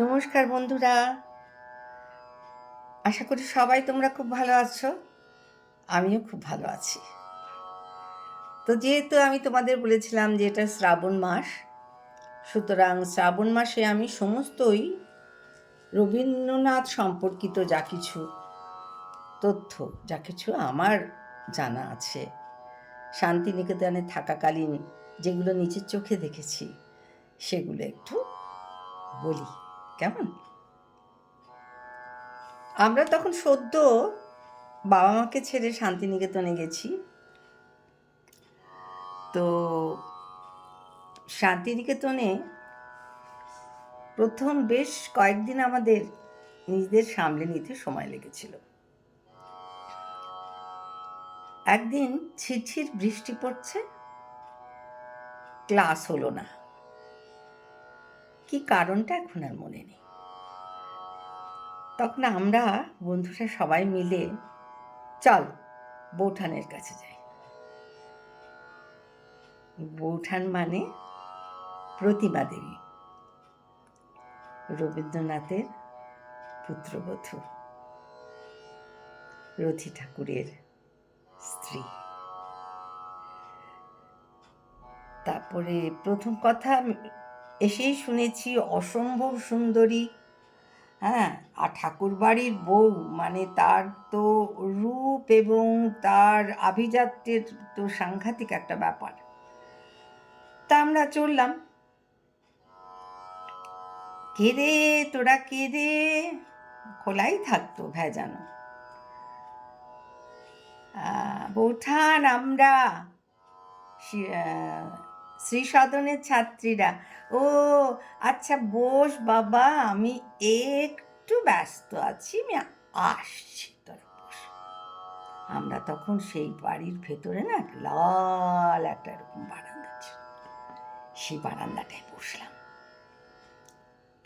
নমস্কার বন্ধুরা। আশা করি সবাই তোমরা খুব ভালো আছো। আমিও খুব ভালো আছি। তো যেহেতু আমি তোমাদের বলেছিলাম যে এটা শ্রাবণ মাস, সুতরাং শ্রাবণ মাসে আমি সমস্তই রবীন্দ্রনাথ সম্পর্কিত যা কিছু তথ্য, যা কিছু আমার জানা আছে, শান্তিনিকেতনে থাকাকালীন যেগুলো নিজের চোখে দেখেছি, সেগুলো একটু বলি। কেমন? আমরা তখন সদ্য বাবা মাকে ছেড়ে শান্তিনিকেতনে গেছি। তো শান্তিনিকেতনে প্রথম বেশ কয়েকদিন আমাদের নিজেদের সামলে নিতে সময় লেগেছিল। একদিন ছিরছির বৃষ্টি পড়ছে, ক্লাস হলো না। কি কারণটা এখন আর মনে নেই। তখন আমরা বন্ধুরা সবাই মিলে, চল বৌঠানের কাছে যাই। বৌঠান মানে প্রতিমা দেবী। রবীন্দ্রনাথের পুত্রবধূ। রথি ঠাকুরের স্ত্রী। তারপরে প্রথম কথা এসেই শুনেছি অসম্ভব সুন্দরী। হ্যাঁ আর ঠাকুর বাড়ির বউ মানে তার তো রূপ এবং তার আভিজাত্যের তো সাংঘাতিক একটা ব্যাপার। তা আমরা চললাম। কে রে তোরা কে রে খোলাই থাকতো ভেজানো। বৌঠান, আমরা শ্রী সদনের ছাত্রীরা, ও আচ্ছা বস বাবা, আমি একটু ব্যস্ত আছি, আমি আসছি আমরা তখন সেই বাড়ির ভেতরে না লাল একটা এরকম বারান্দা ছিল। সেই বারান্দাটায় বসলাম।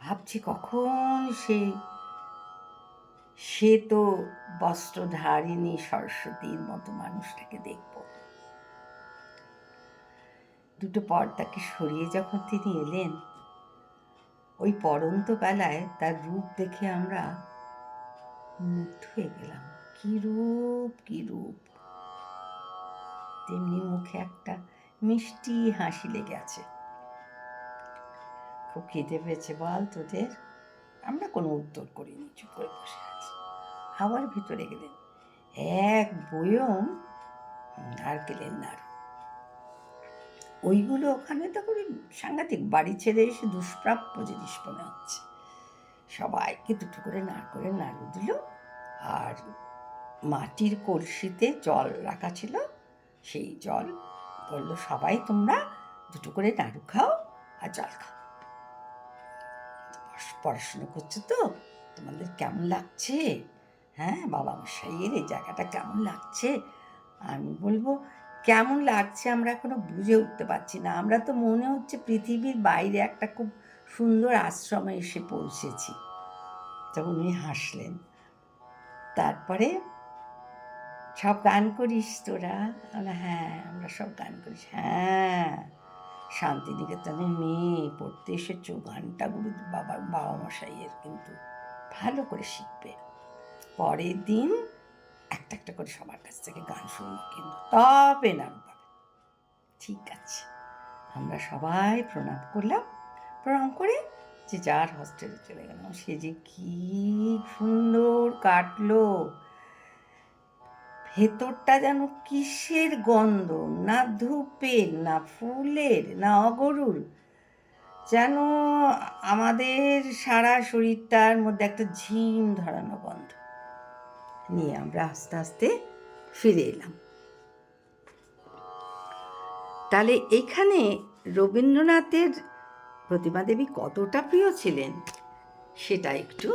ভাবছি কখন সেই সে তো বস্ত্রধারিণী সরস্বতীর মতো মানুষটাকে দেখব। দুটো পর্দাকে সরিয়ে যখন তিনি এলেন, ওই পরন্ত বেলায় তার রূপ দেখে আমরা মুগ্ধ হয়ে গেলাম। কি রূপ কি রূপ? তেমনি মুখে একটা মিষ্টি হাসি লেগে আছে। খুব খিদে পেয়েছে বল তোদের? আমরা কোনো উত্তর করিনি, চুপ করে বসে আছি। আবার ভিতরে গেলেন। এক বয়ম আর গেলেন নাড়ু। ওইগুলো ওখানে তো করে সাংঘাতিক বাড়ি ছেড়ে এসে দুষ্প্রাপ্য জিনিস মনে হচ্ছে। সবাইকে দুটো করে নাড় করে নাড়ু দিল আর মাটির কলসিতে জল রাখা ছিল। সেই জল বলল, সবাই তোমরা দুটো করে নাড়ু খাও আর জল খাও। পড়াশুনো করছ তো? তোমাদের কেমন লাগছে? হ্যাঁ বাবা মশাইয়ের এই জায়গাটা কেমন লাগছে? আমি বলব কেমন লাগছে আমরা এখনও বুঝে উঠতে পারছি না। আমরা তো মনে হচ্ছে পৃথিবীর বাইরে একটা খুব সুন্দর আশ্রমে এসে পৌঁছেছি। তখন উনি হাসলেন। তারপরে, সব গান করিস তোরা? হ্যাঁ আমরা সব গান করিস। হ্যাঁ শান্তিনিকেতনের মেয়ে পড়তে এসেছ গানটা গুরু বাবা বাবা মশাইয়ের কিন্তু ভালো করে শিখবে। পরের দিন একটা একটা করে সবার কাছ থেকে গান শুনব কিন্তু তবে নাম পাবে। ঠিক আছে। আমরা সবাই প্রণাম করলাম। প্রণাম করে যে যার হস্টেলে চলে গেলাম সে যে কি সুন্দর কাটলো। ভেতরটা যেন কিসের গন্ধ, না ধূপের, না ফুলের, না অগরুর যেন আমাদের সারা শরীরটার মধ্যে একটা ঝিম ধরানো গন্ধ। নিয়ে আমরা আস্তে আস্তে ফিরে এলাম। তাহলে এখানে রবীন্দ্রনাথের প্রতিমা দেবী কতটা প্রিয় ছিলেন সেটা একটু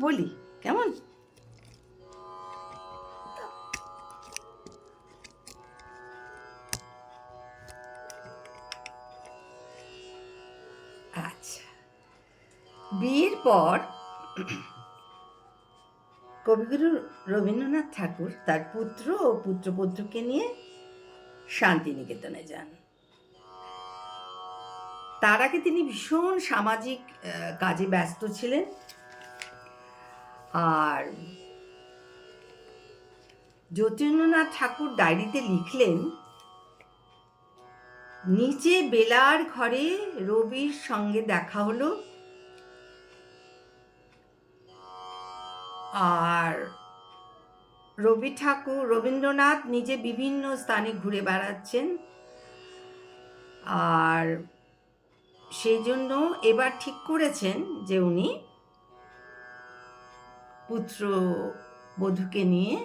বলি, কেমন? আচ্ছা বিয়ের পর কবিগুরু রবীন্দ্রনাথ ঠাকুর তার পুত্র ও পুত্রপুত্রকে নিয়ে শান্তিনিকেতনে যান। তার আগে তিনি ভীষণ সামাজিক কাজে ব্যস্ত ছিলেন। আর যতীন্দ্রনাথ ঠাকুর ডায়েরিতে লিখলেন, নিচে বেলার ঘরে রবির সঙ্গে দেখা হলো। আর রবি ঠাকুর, রবীন্দ্রনাথ নিজে বিভিন্ন স্থানে ঘুরে বেড়াচ্ছেন। আর সেই জন্য এবার ঠিক করেছেন যে উনি পুত্র বধূকে নিয়ে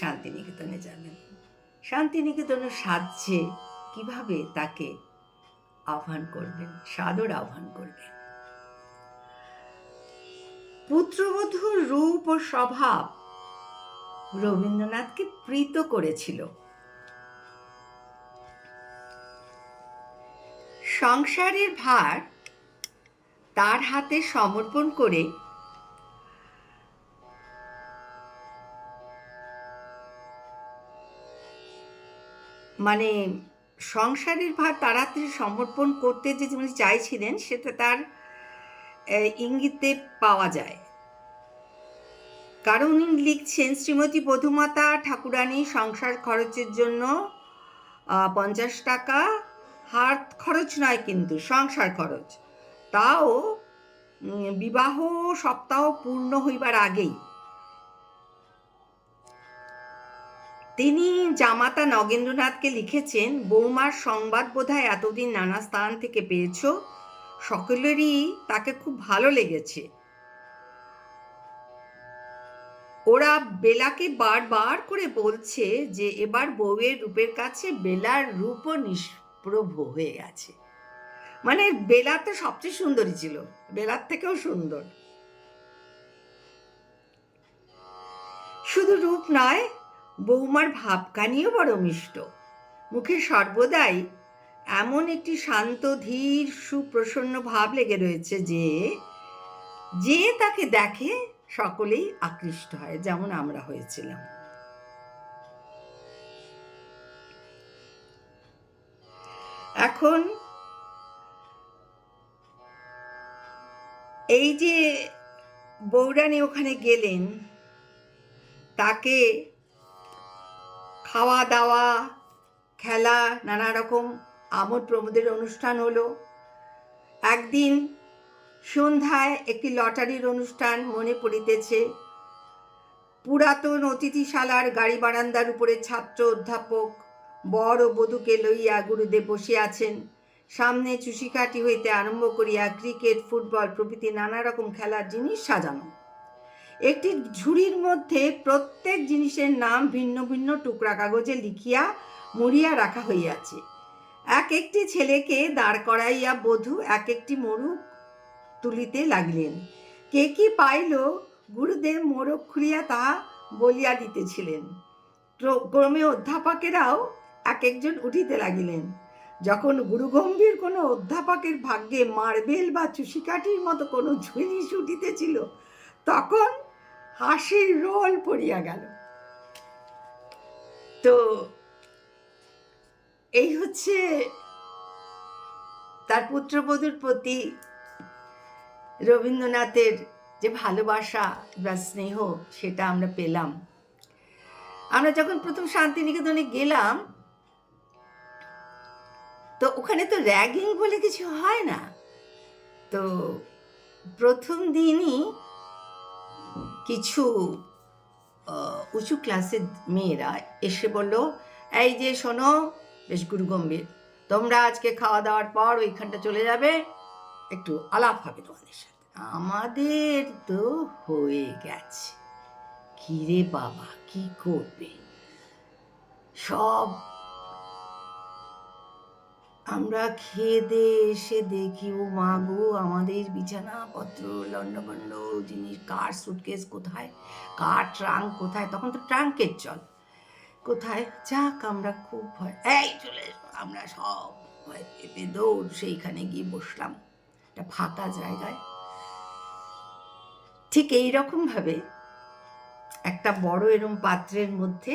শান্তিনিকেতনে যাবেন। শান্তিনিকেতনে সাজছে। কীভাবে তাকে আহ্বান করবেন সাদর আহ্বান করবেন পুত্রবধূর রূপ ও স্বভাব রবীন্দ্রনাথকে প্রীত করেছিল। সংসারের ভার তার হাতে সমর্পণ করে মানে সংসারের ভার তার হাতে সমর্পণ করতে যে যিনি চাইছিলেন সেটা তার ইঙ্গিতে পাওয়া যায়। কারণ লিখছেন শ্রীমতী বধুমাতা ঠাকুরানী সংসার খরচের জন্য পঞ্চাশ টাকা, হাত খরচ নয় কিন্তু, সংসার খরচ। তাও বিবাহ সপ্তাহ পূর্ণ হইবার আগেই। তিনি জামাতা নগেন্দ্রনাথকে লিখেছেন, বৌমার সংবাদ বোধহয় এতদিন নানা স্থান থেকে পেয়েছ সকলেরই তাকে খুব ভালো লেগেছে। ওরা বেলাকে বারবার করে বলছে যে এবার বউয়ের রূপের কাছে বেলার রূপও নিষ্প্রভ হয়ে গেছে। মানে বেলা তো সবচেয়ে সুন্দরী ছিল, বেলার থেকেও সুন্দর। শুধু রূপ নয়, বৌমার ভাবকানিও বড় মিষ্ট। মুখে সর্বদাই এমন একটি শান্ত, ধীর, সুপ্রসন্ন ভাব লেগে রয়েছে যে যে তাকে দেখে সকলেই আকৃষ্ট হয়, যেমন আমরা হয়েছিলাম। এখন এই যে বৌরানী ওখানে গেলেন, তাকে খাওয়া দাওয়া খেলা, নানা রকম আমোদ প্রমোদের অনুষ্ঠান হলো। একদিন সন্ধ্যায় একটি লটারির অনুষ্ঠান মনে পড়িতেছে। পুরাতন অতিথিশালার গাড়ি বারান্দার উপরে ছাত্র অধ্যাপক বড় বধূকে লইয়া গুরুদেব বসে আছেন। সামনে চুষিকাঠি হইতে আরম্ভ করিয়া ক্রিকেট, ফুটবল প্রভৃতি নানা রকম খেলার জিনিস সাজানো। একটি ঝুড়ির মধ্যে প্রত্যেক জিনিসের নাম ভিন্ন ভিন্ন টুকরা কাগজে লিখিয়া মুড়িয়া রাখা হইয়াছে। এক একটি ছেলেকে দাঁড় করাইয়া বধূ এক একটি মোরগ তুলিতে লাগিলেন। কে কি পাইল? গুরুদেব মোরগ খুলিয়া তাহা বলিয়া দিতেছিলেন। ক্রমে অধ্যাপকেরাও এক একজন উঠিতে লাগিলেন। যখন গুরুগম্ভীর কোনো অধ্যাপকের ভাগ্যে মার্বেল বা চুষিকাঠির মতো কোনো জিনিস উঠিতেছিল তখন হাসির রোল পড়িয়া গেল। তো এই হচ্ছে তার পুত্রবধূর প্রতি রবীন্দ্রনাথের যে ভালোবাসা বা স্নেহ, সেটা আমরা পেলাম। আমরা যখন প্রথম শান্তিনিকেতনে গেলাম, তো ওখানে তো র্যাগিং বলে কিছু হয় না। তো প্রথম দিনই কিছু উঁচু ক্লাসের মেয়েরা এসে বলল, এই যে শোনো বেশ গুরু গম্ভীর তোমরা আজকে খাওয়া দাওয়ার পর ওইখানটা চলে যাবে। একটু আলাপ হবে তোমাদের সাথে। আমাদের তো হয়ে গেছে। কিরে বাবা, কি করবে? সব আমরা খেয়ে দে, এসে দেখি, ও মা গো, আমাদের বিছানাপত্র লন্ডভন্ড জিনিস, কার সুটকেস কোথায়? কার ট্রাঙ্ক কোথায়? তখন তো ট্রাঙ্কের চল। কোথায়? যাক, আমরা খুব ভয়। এই, চলে আমরা সব ভয় পেপে দৌড় সেইখানে গিয়ে বসলাম একটা ফাঁকা জায়গায়। ঠিক এই ভাবে একটা বড় এরম পাত্রের মধ্যে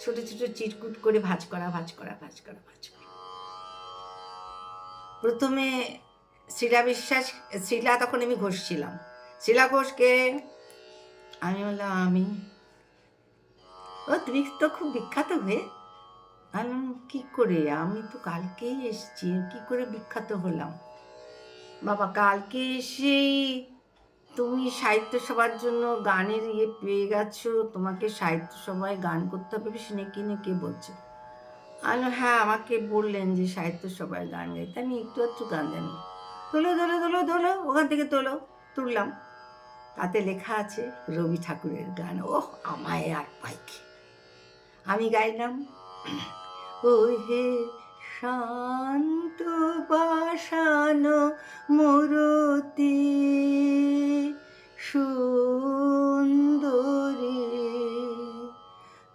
ছোট ছোট চিটকুট করে ভাজ করা ভাজ করা ভাজ করা ভাজ করা। প্রথমে শিলা বিশ্বাস শিলা তখন আমি ঘোষ ছিলাম। শিলা ঘোষকে আমি বললাম, আমি ও তুমি তো খুব বিখ্যাত হয়ে আমি কি করে, আমি তো কালকেই এসেছি, কি করে বিখ্যাত হলাম? বাবা, কালকে এসেই তুমি সাহিত্য সভার জন্য গানের ইয়ে পেয়ে গেছো, তোমাকে সাহিত্য সভায় গান করতে হবে শুনে কিনে কে বলছে। আমি হ্যাঁ আমাকে বললেন যে সাহিত্য সভায় গান গাইতে আমি একটু একটু গান জানি। তোলো তোলো তোলো তোলো, ওখান থেকে তোলো, তুললাম। তাতে লেখা আছে রবি ঠাকুরের গান ও আমায় আর পাইকে। আমি গাইলাম ও হে শান্ত বাসানো মরতি সুন্দরী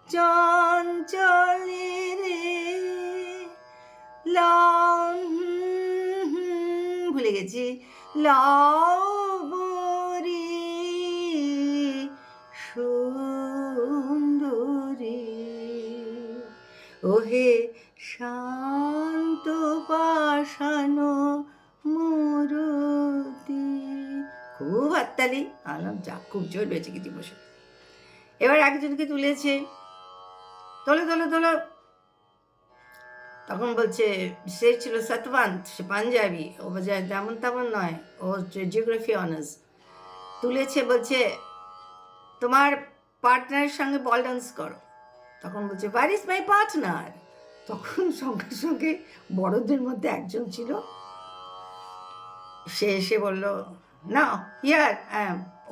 চঞ্চলে রে লং ভুলে গেছি লবরী হাততালি আলাম, যা, খুব জোর হয়েছে কিছু বসে। এবার একজনকে তুলেছে। তোলো তোলো তোলো। তখন বলছে, সে ছিল সতবান্ত, সে পাঞ্জাবি। ও বলছে, তেমন তেমন নয়, ও জিওগ্রাফি অনার্স তুলেছে, বলছে, তোমার পার্টনারের সঙ্গে বল ডান্স করো। তখন বলছে ওয়ার ইজ মাই পার্টনার তখন সঙ্গে সঙ্গে বড়দের মধ্যে একজন ছিল। সে এসে বলল না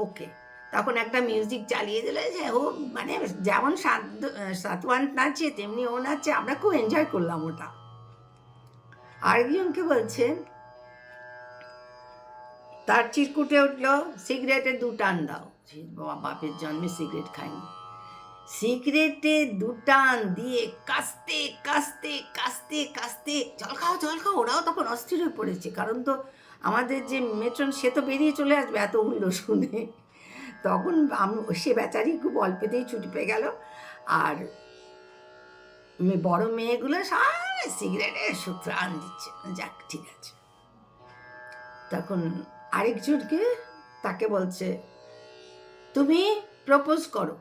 ওকে তখন একটা মিউজিক চালিয়ে দিল যে, ও মানে যেমন সাতওয়ান নাচে, তেমনি ও নাচে, আমরা খুব এনজয় করলাম ওটা। আরেকজনকে বলছে, তার চিরকুটে উঠল সিগারেটে দু টান দাও। বাপের জন্মে সিগারেট খায়নি সিগারেটে দু টান দিয়ে কাস্তে কাস্তে কাস্তে কাস্তে জল খাও জল খাও, ওরাও তখন অস্থির হয়ে পড়েছে। কারণ তো আমাদের যে মেট্রন সে তো বেরিয়ে চলে আসবে এত হুল্লো শুনে। তখন সে বেচারি খুব অল্পেতেই ছুটি পেয়ে গেল। আর বড় মেয়েগুলো সবাই সিগারেটের সুত্রান দিচ্ছে। যাক, ঠিক আছে। তখন আরেকজনকে তাকে বলছে, তুমি প্রপোজ করো।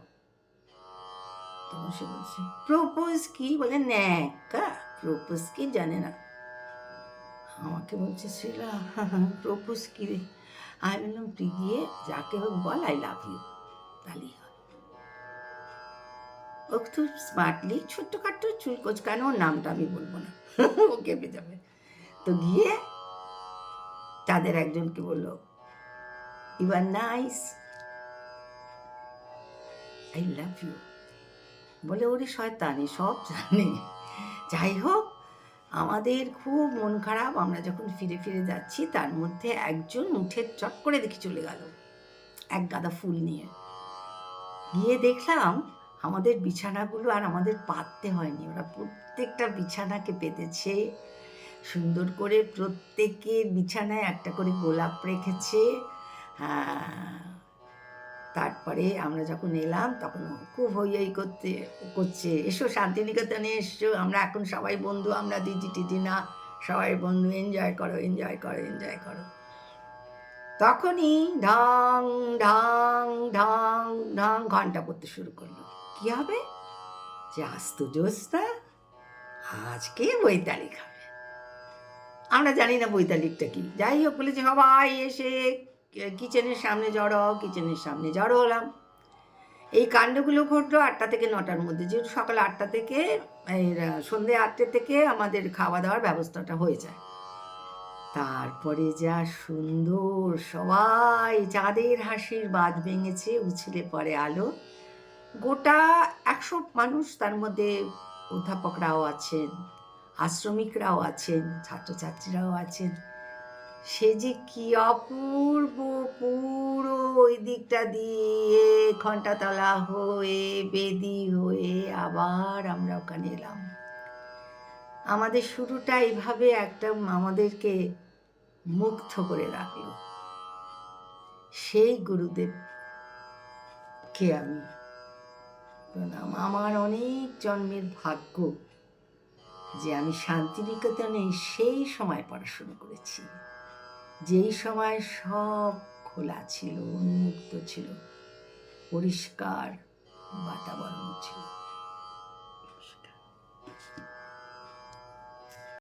তখন সে বলছে প্রপোজ কি? বলে, ন্যাকা প্রপোজ কি জানে না। আমাকে বলছে, শিলা, প্রপোজ কি রে? আমি বললাম, তুই গিয়ে যাকে হোক বল আই লাভ ইউ তাহলেই হয়। খুব স্মার্টলি ছোট্টখাট্ট চুল কোচকানো ওর নামটা আমি বলব না। ও কেঁপে যাবে। তো গিয়ে তাদের একজনকে বলল you are nice I love you বলে, ওরে শয়তানি, সব জানে। যাই হোক আমাদের খুব মন খারাপ, আমরা যখন ফিরে ফিরে যাচ্ছি, তার মধ্যে একজন উঠে চট করে দেখি চলে গেল। এক গাদা ফুল নিয়ে। গিয়ে দেখলাম আমাদের বিছানাগুলো আর আমাদের পাততে হয়নি। ওরা প্রত্যেকটা বিছানাকে পেতেছে সুন্দর করে প্রত্যেকের বিছানায় একটা করে গোলাপ রেখেছে হ্যাঁ তারপরে আমরা যখন এলাম, তখন খুব হই হই করতে, করছে। এসো, শান্তিনিকেতনে এসছো আমরা এখন সবাই বন্ধু, আমরা দিদি, টিদি না। সবাই বন্ধু এনজয় করো এনজয় করো এনজয় করো। তখনই ঢং ঢং ঢং ঢং ঘণ্টা পড়তে শুরু করল। কি হবে? যে আজ তো জ্যোৎস্না, আজকে বৈতালি খাবে আমরা জানি না বৈতালিকটা কি। যাই হোক, বলেছে, সবাই এসে কিচেনের সামনে জড়ো হও, কিচেনের সামনে জড়ো হলাম। এই কাণ্ডগুলো ঘটলো আটটা থেকে নটার মধ্যে যেহেতু সকাল আটটা থেকে সন্ধে আটটা থেকে আমাদের খাওয়া দাওয়ার ব্যবস্থাটা হয়ে যায়। তারপরে যা সুন্দর সবাই চাঁদের হাসির বাদ ভেঙেছে, উছলে পড়ে আলো। গোটা একশো মানুষ তার মধ্যে অধ্যাপকরাও আছেন, আশ্রমিকরাও আছেন, ছাত্রছাত্রীরাও আছেন। সে যে কি অপূর্ব, পুরো ওই দিকটা দিয়ে ঘন্টাতলা হয়ে, বেদি হয়ে আবার আমরা ওখানে এলাম। আমাদের শুরুটা এইভাবে একটা আমাদেরকে মুগ্ধ করে রাখল। সেই গুরুদেবকে আমি প্রণাম। আমার অনেক জন্মের ভাগ্য যে আমি শান্তিনিকেতনে সেই সময় পড়াশুনো করেছি। যেই সময় সব খোলা ছিল উন্মুক্ত ছিল পরিষ্কার বাতাবরণ ছিল।